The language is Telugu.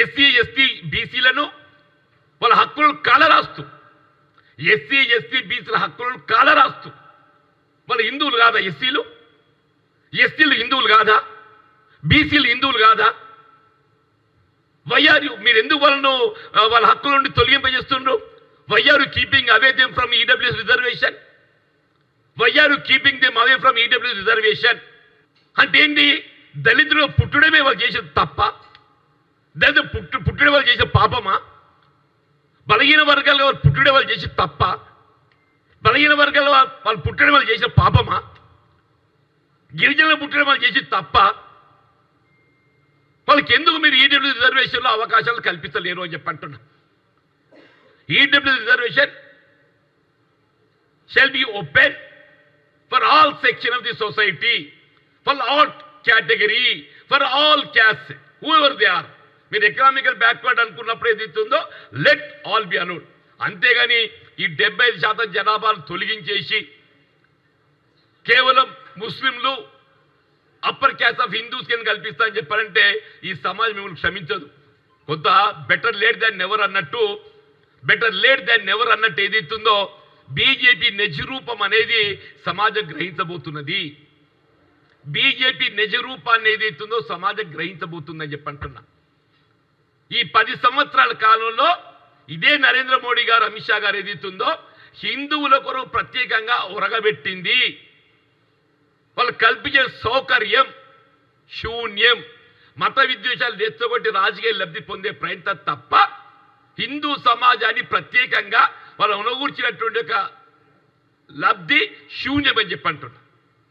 ఎస్సీ ఎస్టీ బీసీలను వాళ్ళ హక్కులను కాలరాస్తూ. ఎస్సీ ఎస్టీ బీసీల హక్కులను కాలరాస్తూ. వాళ్ళ హిందువులు కాదా ఎస్సీలు? ఎస్సీలు హిందువులు కాదా? బీసీలు హిందువులు కాదా? వైఆర్ మీరు ఎందుకు వాళ్ళను వాళ్ళ హక్కుల నుండి తొలగింపజేస్తుండ్రు? Why are keeping away them from EWS reservation? Why are keeping them away from EWS reservation? అంటే ఏంటి దళితులు పుట్టడమే వాళ్ళు చేసేది తప్ప దళితులు పుట్టు పుట్టడం వాళ్ళు చేసే పాపమా బలహీన వర్గాల వాళ్ళు పుట్టడం వాళ్ళు చేసే తప్ప బలహీన వర్గాల వా- వాళ్ళు పుట్టడం వాళ్ళు చేసే పాపమా గిరిజనులు పుట్టడం వాళ్ళు చేసే తప్ప వాళ్ళకి ఎందుకు మీరు ఈడబ్ల్యూ రిజర్వేషన్లో అవకాశాలు కల్పించలేరు అని చెప్పి అంటున్నా EWS reservation shall be open for all section of the society for all category for all caste whoever they are మీరు ఎకనామికల్ బ్యాక్వర్డ్ అనుకున్నప్పుడు ఏదైతుందో లెట్ ఆల్ బి అలౌడ్ అంతేగాని ఈ డెబ్బై ఐదు శాతం జనాభాను తొలగించేసి కేవలం ముస్లింలు అప్పర్ క్యాస్ట్ ఆఫ్ హిందూస్ కింద కల్పిస్తా అని చెప్పారంటే ఈ సమాజం మిమ్మల్ని క్షమించదు. కొంత బెటర్ లేట్ దాన్ నెవర్ అన్నట్టు బెటర్ లేట్ దాన్ నెవర్ అన్నట్టు ఏదైతుందో బీజేపీ నిజరూపం అనేది సమాజం గ్రహించబోతున్నది. బీజేపీ నిజరూపాన్ని ఏదైతుందో సమాజం గ్రహించబోతుందని చెప్పంటున్నా ఈ పది సంవత్సరాల కాలంలో ఇదే నరేంద్ర మోడీ గారు అమిత్ షా గారు ఏదైతుందో హిందువుల కొరకు ప్రత్యేకంగా ఉరగబెట్టింది. వాళ్ళు కల్పించే సౌకర్యం శూన్యం. మత విద్వేషాలు రెచ్చగొట్టి రాజకీయ లబ్ధి పొందే ప్రయత్నం తప్ప హిందూ సమాజాన్ని ప్రత్యేకంగా వాళ్ళు ఉనగూర్చినటువంటి ఒక లబ్ధి శూన్యం అని చెప్పి అంటున్నారు